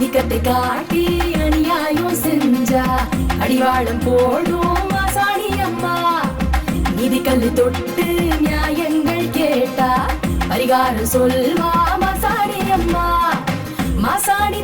ஆதிக்கத்தை காட்டி அநியாயம் செஞ்சா. அடிவாளம் போடும் ஆசாணி அம்மா. நிதி கல்லு தொட்டு நியாயங்கள் கேட்டா. பரிகாரம் சொல்வா மாசாணி அம்மா. Masani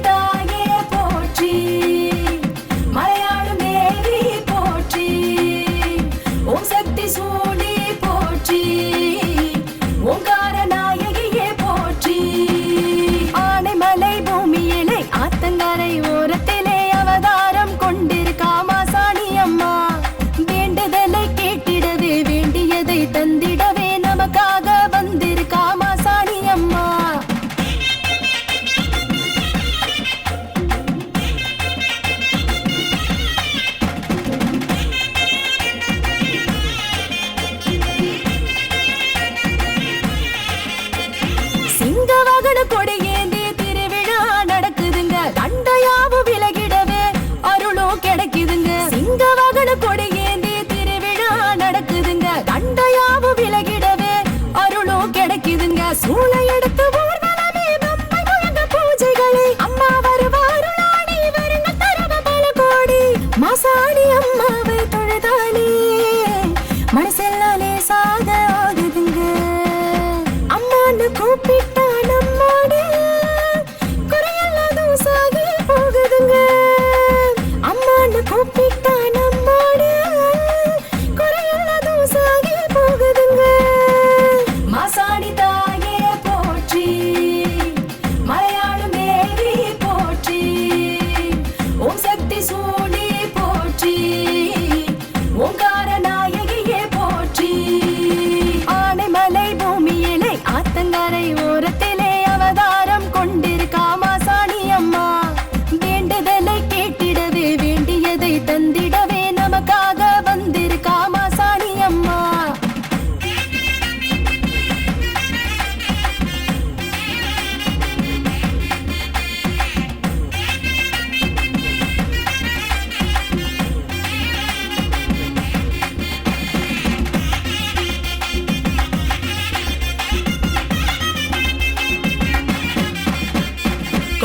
tan is all the all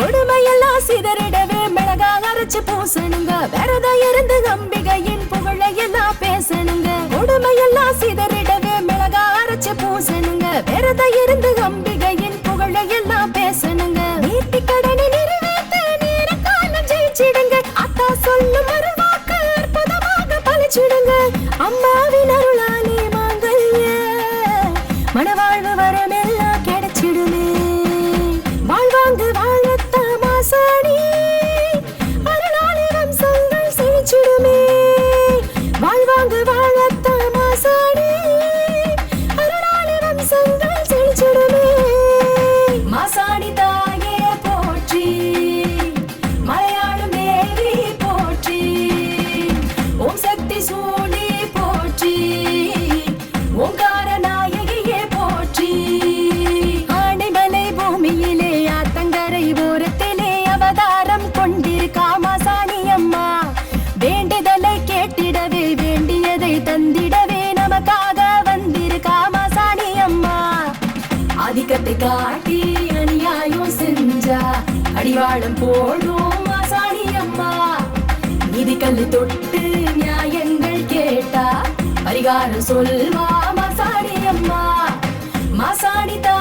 கொடுமையெல்லாம் சிதறிடவே மிளகா அரைச்சு பூசணுங்க. விரதம் இருந்து அம்பிகையின் புகழை எல்லாம் பேசணுங்க. கொடுமையெல்லாம் சிதறிடவே மிளகா அரைச்சு பூசணுங்க. விரதா இருந்து காட்டி அநியாயம் செஞ்சா அடிவாளம் போடும் ஆசாணி அம்மா. நிதி கல்லு தொட்டு நியாயங்கள் கேட்டா பரிகாரம் சொல்வா மாசாணி அம்மா. மாசாணி தான்